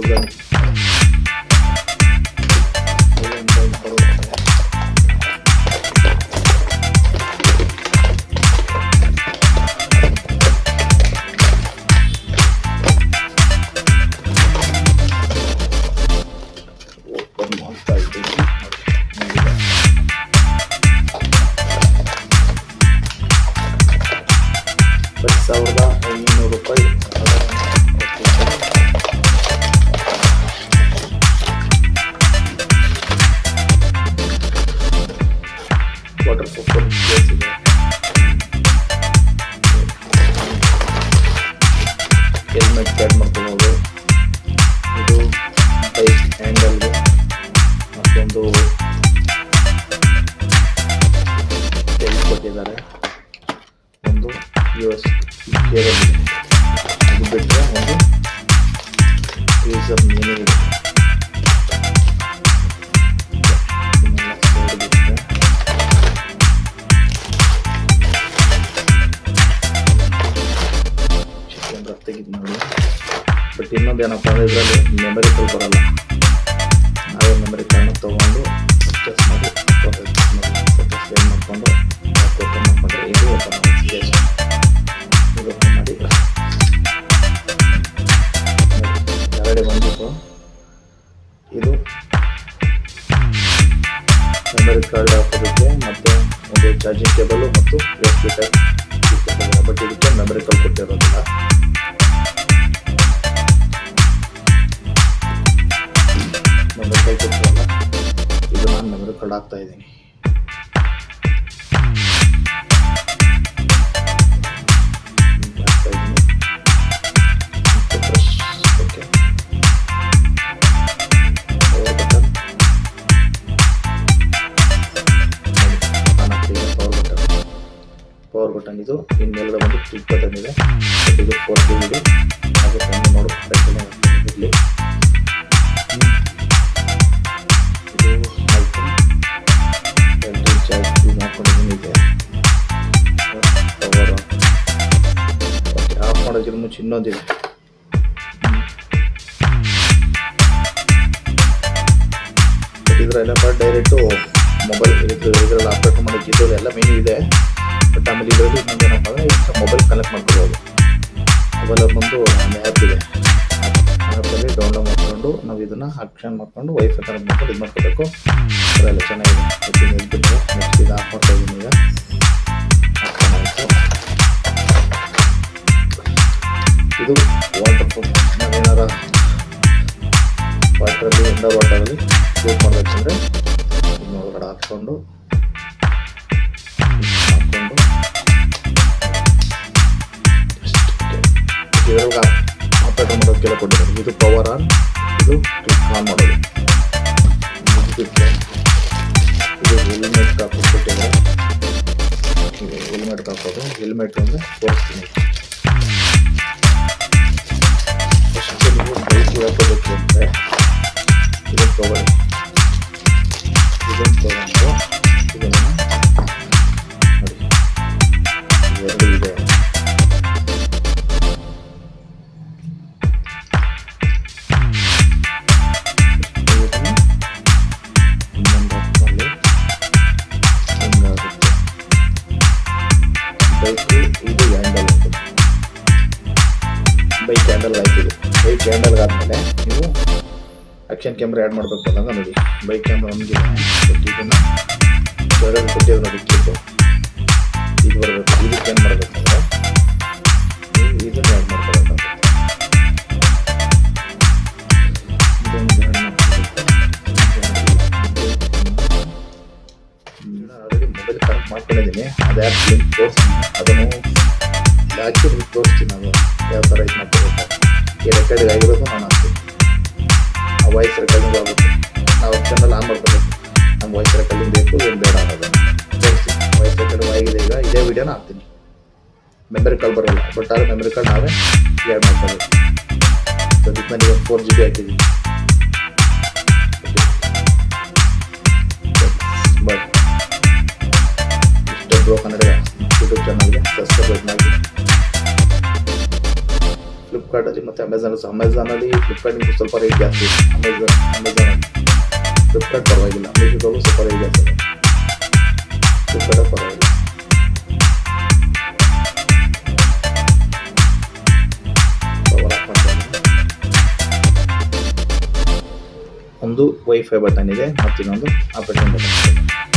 children. Helmet CAD ಮಾಡ್ಕೋಬೋದು ಇದು bike ಹ್ಯಾಂಡಲ್ಗೆ ಮತ್ತೊಂದು ಟೆಲ್ ಕೊಟ್ಟಿದ್ದಾರೆ ಒಂದು ಯು ಎಸ್ ಕೇಬಲ್ ಇದೆ ಅದು ಬಿಟ್ಟರೆ ಒಂದು ಫ್ರೀಸರ್ ಮೀನು ಇದೆ ಇನ್ನೊಂದು ಏನಪ್ಪ ಅಂದರೆ ಇದರಲ್ಲಿ ಮೆಮರಿ ಫುಲ್ ಬರಲ್ಲ. ಅದೇ ಮೆಮರಿ ಕಾರ್ಡ್ನ ತೊಗೊಂಡು ಪರ್ಚೇಸ್ ಮಾಡಿ ಮಾಡಿಕೊಂಡು ಇದು ಇದು ಓಪನ್ ಇದು ಕಾರ್ಡ್ ಹಾಕೋದಕ್ಕೆ ಮತ್ತು ಒಂದು ಚಾರ್ಜಿಂಗ್ ಕೇಬಲು ಮತ್ತು ಎಸ್ ಬಿ ಬಟ್ ಇದಕ್ಕೆ ಮೆಮರಿ ಕಾರ್ಡ್ ಹಾಕ್ತೀನಿ ಆಗ್ತಾ ಇದ್ದೀನಿ. ಪವರ್ ಬಟನ್ ಇದು ಇನ್ನೆಲ್ಲದ ಒಂದು ಕ್ಲಿಕ್ ಬಟನ್ ಇದೆ. ಇದು ಫೋರ್ ಇದೆ ಹಾಗೆ ಕಮ್ಮಿ ಆಫ್ ಚಿನ್ನೋದಿಲ್ಲ ಇನ್ನೊಂದಿದೆ ಬಟ್ ಡೈರೆಕ್ಟು ಮೊಬೈಲ್ ಇದ್ರಲ್ಲಿ ಇದರಲ್ಲಿ ಆಪ್ರೇಟ್ ಮಾಡೋ ಜೀತೋದು ಎಲ್ಲ ಮೆನು ಇದೆ. ಬಟ್ ಆಮೇಲೆ ಇದರಲ್ಲಿ ಇನ್ನೊಂದು ಏನಪ್ಪ ಅಂದರೆ ಮೊಬೈಲ್ ಕನೆಕ್ಟ್ ಮಾಡ್ಕೊಬೋದು ಮೊಬೈಲ್ ಬಂದು ಒಂದು ಆ್ಯಪ್ ಇದೆ. ಆ್ಯಪಲ್ಲಿ ಡೌನ್ಲೋಡ್ ಮಾಡ್ಕೊಂಡು ನಾವು ಇದನ್ನು ಆಕ್ಷನ್ ಮಾಡ್ಕೊಂಡು ವೈಫೈ ಕನೆಕ್ಟ್ ಮಾಡ್ಕೊಂಡು ಇದು ಮಾಡ್ಕೋಬೇಕು. ಅದೆಲ್ಲ ಚೆನ್ನಾಗಿದೆ. ನೆಕ್ಸ್ಟ್ ಇದು ಆಫ್ ಮಾಡ್ತಾ ಇದ್ದೀನಿ ಈಗ ಇದು ವಾಟರ್ ಪ್ರೂಫ್ ನಾವೇನಾರ ವಾಟ್ರಲ್ಲಿ ಅಂಡರ್ ವಾಟರಲ್ಲಿ ಯೂಸ್ ಮಾಡಬೇಕಂದ್ರೆ ಇದನ್ನ ಒಳಗಡೆ ಹಾಕ್ಕೊಂಡು ಹಾಕ್ಕೊಂಡು ಇದ್ರೊಳಗೆ ಆಪರೇಟ್ ಮಾಡೋದಕ್ಕೆಲ್ಲ ಕೊಟ್ಟಿದ್ದಾರೆ ಇದು ಪವರ್ ಆನ್ ಇದು ಕ್ಲಿಕ್ ಆನ್ ಮಾಡೋದು ಇದು ಬಿಟ್ಟರೆ ಇದು ಹೆಲ್ಮೆಟ್ ಹಾಕೋದು ಕೊಟ್ಟಿದ್ದಾರೆ ಇದು ಹೆಲ್ಮೆಟ್ ಹಾಕೋದು ಹೆಲ್ಮೆಟ್ ಅಂದರೆ ತೋರಿಸ್ತೀನಿ ನೀವು ಬೈಕ್ ಹಾಕೋಬೇಕು ಅಂದರೆ ಇದನ್ನು ತಗೊಳ್ಳಿ ಇದನ್ನು ತಗೊಂಡು ಇದನ್ನು ನೋಡಿ ಎರಡು ಇದೆ ಇದನ್ನು ಇನ್ನೊಂದು ಹಾಕ್ಕೊಂಡು ಹಿಂಗಾಗುತ್ತೆ ಬೈಕು ಇದು. ಕ್ಯಾಂಡಲ್ ಅಂತ ಬೈಕ್ ಕ್ಯಾಂಡಲ್ ಆದ್ಮೇಲೆ ನೀವು ಆಕ್ಷನ್ ಕ್ಯಾಮ್ರಾ ಆ್ಯಡ್ ಮಾಡಬೇಕು ಅಂದಾಗ ನೋಡಿ. ಬೈ ಕ್ಯಾಮ್ರಾ ಒಂದು ಕೆಳಗಡೆ ಕೊಟ್ಟಿದ್ದು ನೋಡಿ ಕ್ಲಿಪ್ಪು ಇದು ಬರಬೇಕು. ಇದಕ್ಕೆ ಏನು ಮಾಡಬೇಕಂದ್ರೆ ಇದನ್ನು ಆ್ಯಡ್ ಮಾಡ್ಕೋಬೇಕು. ಕನೆಕ್ಟ್ ಮಾಡ್ಕೊಂಡಿದ್ದೀನಿ. ಅದು ಆ್ಯಪ್ ಲಿಂಕ್ ಅದನ್ನು ಹಾಕಿ ತೋರಿಸ್ತೀನಿ ನಾವು ಯಾವ ಥರ ಇದು ಮಾಡ್ಕೋಬೇಕು ಈ ರೆಕಾರ್ಡಿಂಗ್ ಆಗಿರೋದು ನಾನು ಹಾಕ್ತೀನಿ ಆ ವಾಯ್ಸ್ ರೆಕಾರ್ಡಿಂಗ್ ಆಗುತ್ತೆ ನಾವು ಚಾನಲ್ ಆನ್ ಮಾಡ್ಕೋಬೇಕು ನಮ್ಮ ವಾಯ್ಸ್ ರೆಕಾರ್ಡಿಂಗ್ ಬೇಕು ಏನು ಬೇಡ ಅನ್ನೋದು ತೋರಿಸ್ತೀನಿ ವಾಯ್ಸ್ ರೆಕಾರ್ಡಿಂಗ್ ಆಗಿದೆ ಈಗ ಇದೇ ವಿಡಿಯೋನ ಹಾಕ್ತೀನಿ ಮೆಮರಿ ಕಾರ್ಡ್ ಬರೋಲ್ಲ ಬಟ್ ಆದರೆ ಮೆಮರಿ ಕಾರ್ಡ್ ನಾವೇ ಆ್ಯಡ್ ಮಾಡ್ಕೋಬೇಕು ಅದಕ್ಕೆ ನನಗೆ ಫೋರ್ ಜಿ ಬಿ ಹಾಕಿದ್ದೀನಿ ಮತ್ತು ಅಮೆಝಾನ್ ಅಮೆಝಾನಲ್ಲಿ ಫ್ಲಿಪ್ಕಾರ್ಟಿಂಗ್ ಸ್ವಲ್ಪ ರೇಟ್ ಜಾಸ್ತಿ. ಅಮೆಝಾನ್ ಅಮೆಝಾನಲ್ಲಿ ಫ್ಲಿಪ್ಕಾರ್ಟ್ ಪರವಾಗಿಲ್ಲ. ಮೀಶೋದಲ್ಲೂ ಸ್ವಲ್ಪ ರೇಟ್ ಜಾಸ್ತಿ ಫ್ಲಿಪ್ಕಾರ್ಟ್ ಪರವಾಗಿಲ್ಲ. ಒಂದು ವೈಫೈ ಬಟನ್ ಇದೆ ಮತ್ತು ಇನ್ನೊಂದು ಆಪರೇಷನ್ ಬಟನ್ ಇದೆ.